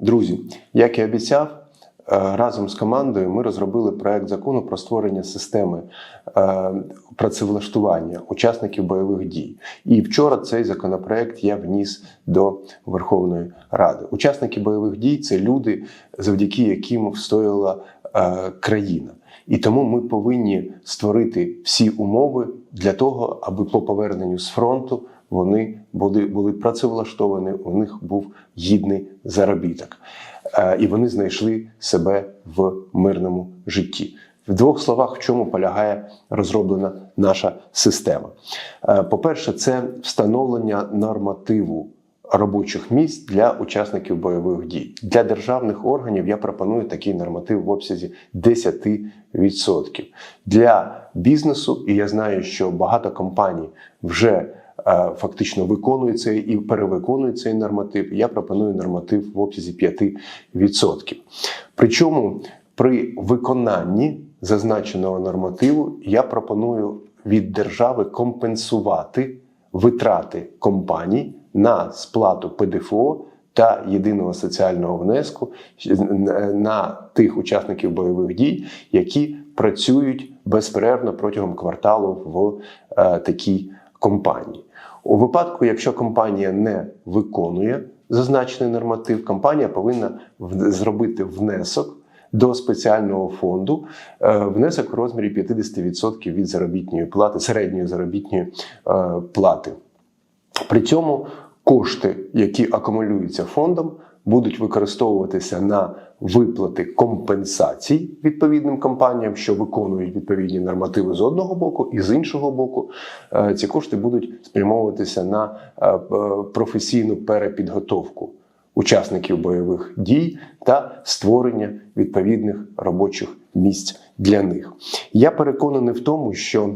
Друзі, як і обіцяв, е, разом з командою ми розробили проект закону про створення системи е, працевлаштування учасників бойових дій. І вчора цей законопроект я вніс до Верховної Ради. Учасники бойових дій це люди, завдяки яким встояла країна. І тому ми повинні створити всі умови для того, аби по поверненню з фронту вони були, були працевлаштовані, у них був гідний заробіток. Е, І вони знайшли себе в мирному житті. В двох словах, в чому полягає розроблена наша система. Е, По-перше, це встановлення нормативу робочих місць для учасників бойових дій. Для державних органів я пропоную такий норматив в обсязі 10%. Для бізнесу, і я знаю, що багато компаній вже е, фактично виконують цей і перевиконують цей норматив. Я пропоную норматив в обсязі 5%. Причому при виконанні зазначеного нормативу я пропоную від держави компенсувати витрати компаній на сплату ПДФО та єдиного соціального внеску на тих учасників бойових дій, які працюють безперервно протягом кварталу в е, такій компанії. У випадку, якщо компанія не виконує зазначений норматив, компанія повинна зробити внесок до спеціального фонду, е, внесок в розмірі 50% від заробітної плати, середньої заробітної е, плати. При цьому кошти, які акумулюються фондом, будуть використовуватися на виплати компенсацій відповідним компаніям, що виконують відповідні нормативи з одного боку, і з іншого боку, е, ці кошти будуть спрямовуватися на е, е, професійну перепідготовку учасників бойових дій та створення відповідних робочих місць для них. Я переконаний в тому, що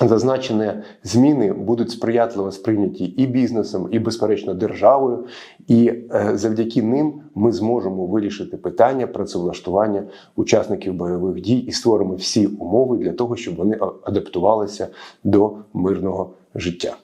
Зазначені зміни будуть сприятливо сприйняті і бізнесом, і безперечно державою, і е, завдяки ним ми зможемо вирішити питання працевлаштування учасників бойових дій і створимо всі умови для того, щоб вони адаптувалися до мирного життя.